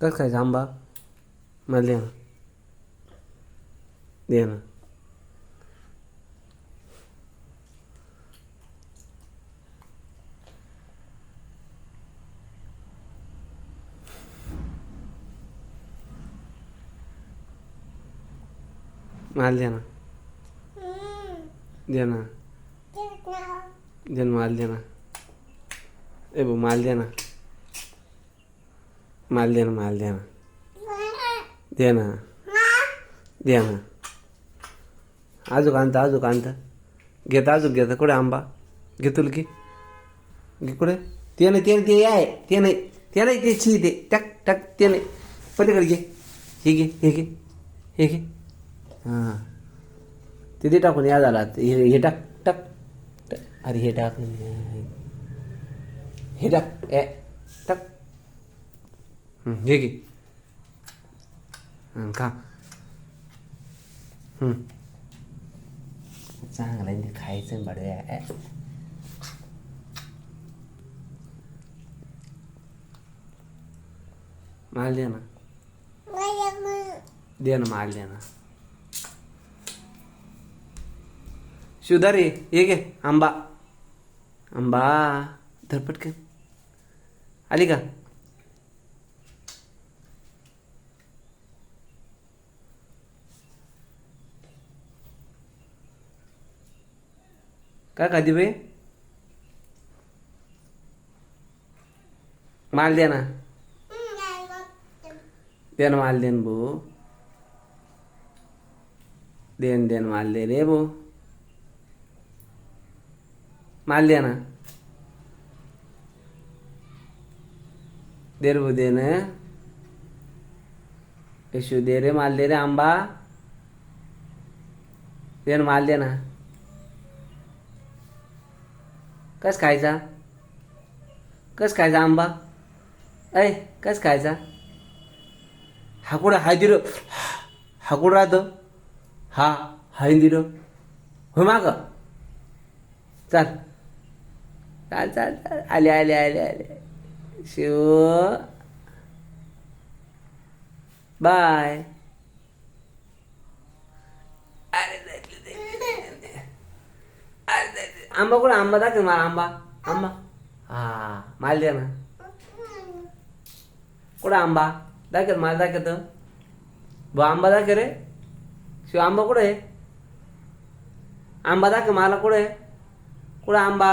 कसं खायचा आंबा मला दे ना दे ना माल दे ना दे ना दे ना माल दे ना ए भाऊ माल दे ना माल दे ना माल द्या ना दे ना द्या ना आजूक आणता आजूक आणता. घेता आजूक घेता. कुठे आंबा? घे की? घे कुठे? ते नाही ते नाही ते आहे. ते नाही. ते नाही ते छी ते. टक टक ते नाही. पलीकडे घे. हे घे हे घे. हे घे. हां. ते दे टाकून या झाला. हे हे टाक टाक टाक. अरे हे टाक. हे टाक. ए टाक. हं, हे घे हं, हं. चांगलं खायचं बडव्या. माल दे ना. दे ना माल दे ना. शिवदारी ये घे आंबा. आंबा धर पटकन आली का? काय खाती बाई? माल दे ना. दे ना माल देन भाऊ देन देन माल दे रे भाऊ माल दे ना. देर रे भाऊ दे ना. यशू दे रे माल दे रे आंबा. देन माल दे ना. कस खायचा कस खायचा आंबा? ऐ कस खायचा हा कुठं हाय दिर हा कुठं राहतो. हा हाय दिर हो माग? चाल. चाल चाल चाल. आले आले आले आले. शिव. बाय अरे दे- दे- दे- दे. अरे दे- दे. आंबा कुठं? आंबा दाखव मला आंबा. आंबा. हा माल द्या ना. कुठं आंबा? दाखव मला दाखवत भाऊ आंबा दाखव रे. शिव आंबा कुठं आहे? आंबा दाखव मला कुठं आहे? कुठं आंबा?